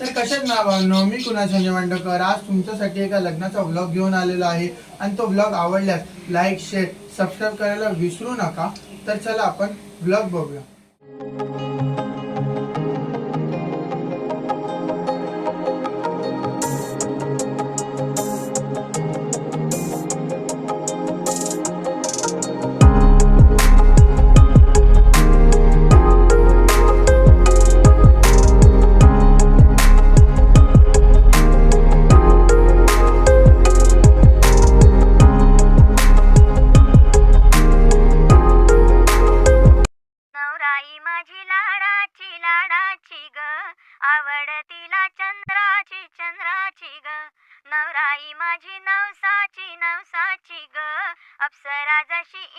तर कशात ना भावनो मी कुणा संजय मांडकर म्हणजे आज तुमच्यासाठी एका लग्नाचा व्लॉग घेऊन आलेला आहे. आणि तो व्लॉग आवडल्यास लाईक शेअर सबस्क्राईब करायला विसरू नका. तर चला आपण व्लॉग बघूया.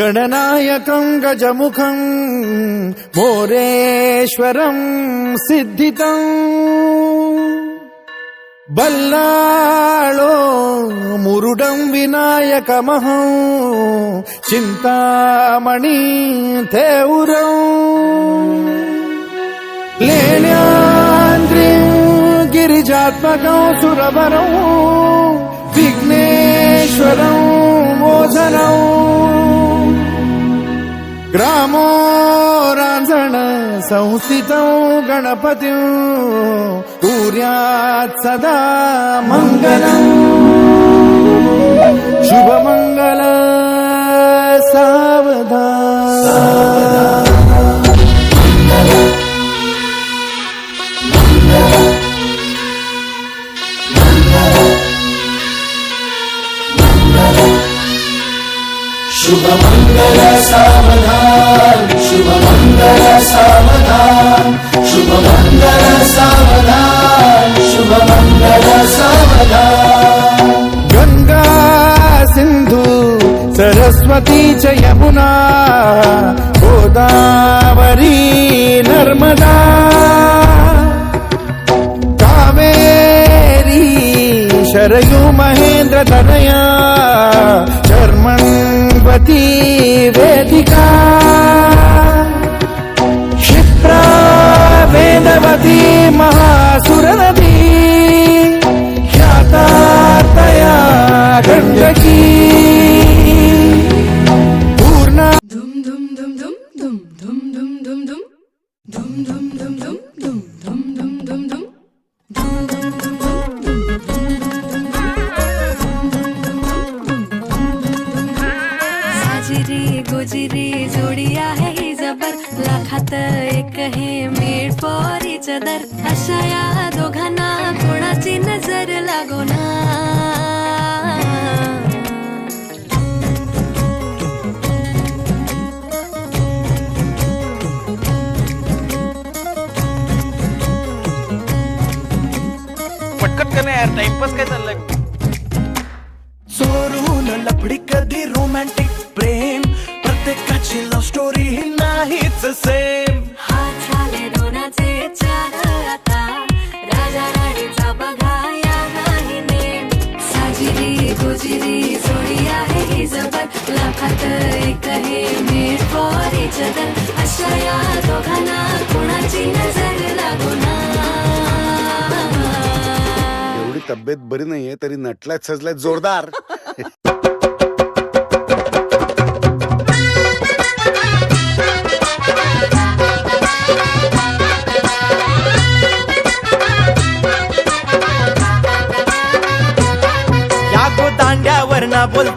గణనాయకం గజముఖం మోరేశ్వరం సిద్ధితం. బల్లాళో మురుడం వినాయకమహం చింతామణి తేవురం. లేనాంద్రిం గిరిజాత్మకం సురవరం విఘ్నేశ్వరం మోధనం ग्रामो रांझण संस्थितौ गणपती कुर्यात् सदा मङ्गलम् శుభమంగళ సావధాన్ శుభమంగళ సావధాన్ శుభమంగళ సావధాన్ శుభమంగళ సావధాన్. గంగా సింధు సరస్వతి చయమునా గోదావరి నర్మదా. కావేరీ శరయు మహేంద్ర తనయా శర్మణ తిరుపతి వేదిక. चदर अशा या दोघांना कोणाची नजर लागो ना? पटकन कर ना यार टाइमपास काय चाललंय? चोरून लपडी कधी रोमॅन्टिक प्रेम? प्रत्येकाची लव्ह स्टोरी ही नाहीच सेम जबर लाखात एक हे मीठ पोरी चदर अशा या दोघांना कोणाची नजर लागू ना? एवढी तब्येत बरी नाहीये तरी नटलाय सजलाय जोरदार.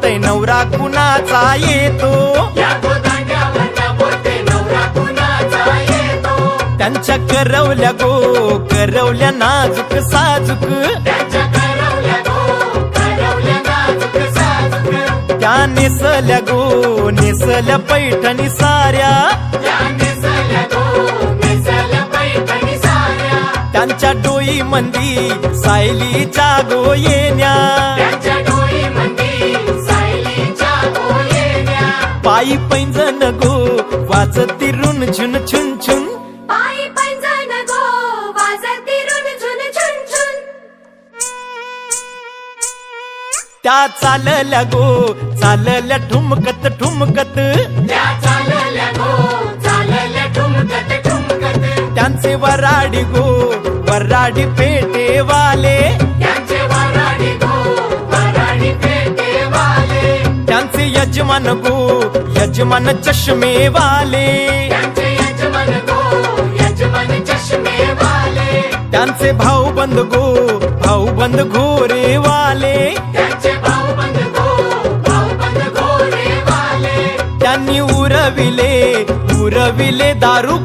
बोलतय नवरा कुणाचा येतो? त्यांच्या करवल्या गो करवल्या नाजूक साजूक. त्या नेसल्या गो नेसल्या पैठणी साऱ्या. त्यांच्या डोई मंदी सायलीच्या गो येण्या. पायी पैंजण गो वाजती रुन झुन छुन छुन पायी पैंजण गो वाजती रुन झुन झुन झुन. त्या चालल्या गो चालल्या ठुमकत ठुमकत. त्यांचे वराडी गो वराडी पेटे वाले यजमान गो यजमान चष्मे वाले। त्यांचे भाऊ बंद गो भाऊ बंद घोरे वाले। त्यांनी उरविले उरविले दारू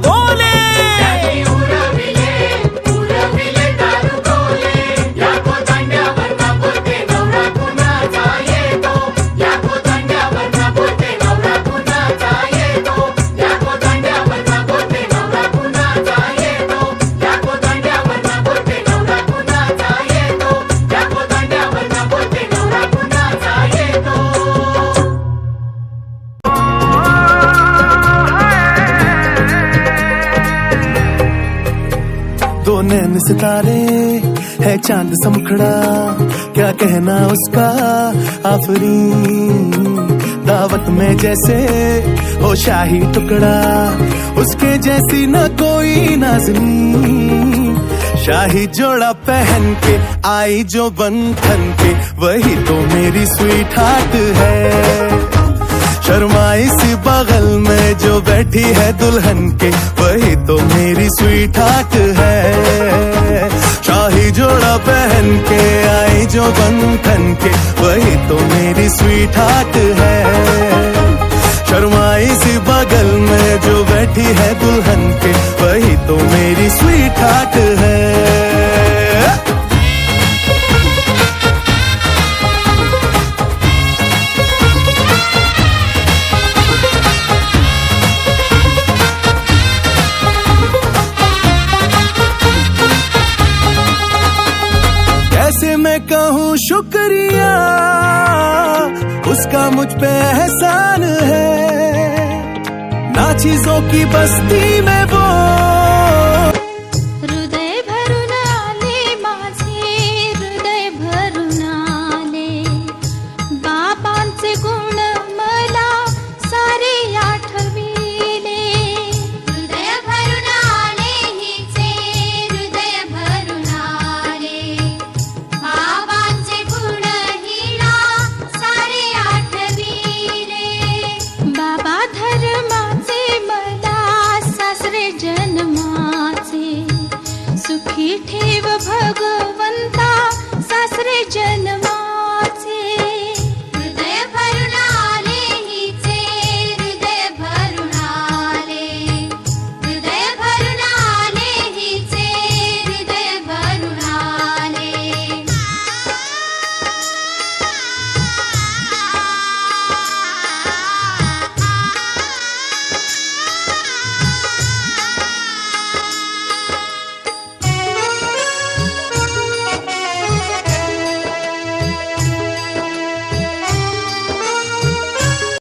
सितारे है चाँद समखड़ा। क्या कहना उसका? आफरी दावत में जैसे हो शाही टुकड़ा। उसके जैसी न कोई नाजनी। शाही जोड़ा पहन के आई जो बंधन के। वही तो मेरी स्वीट हार्ट है। शर्माई सी बगल में जो बैठी है दुल्हन के, वही तो मेरी स्वीट हार्ट है। शाही जोड़ा पहन के, आई जो बंधन के, वही तो मेरी स्वीट हार्ट है। शर्माई सी बगल में जो बैठी है दुल्हन के, वही तो मेरी स्वीट हार्ट है। शुक्रिया। उसका मुझ पे एहसान है। ना चीजों की बस्ती में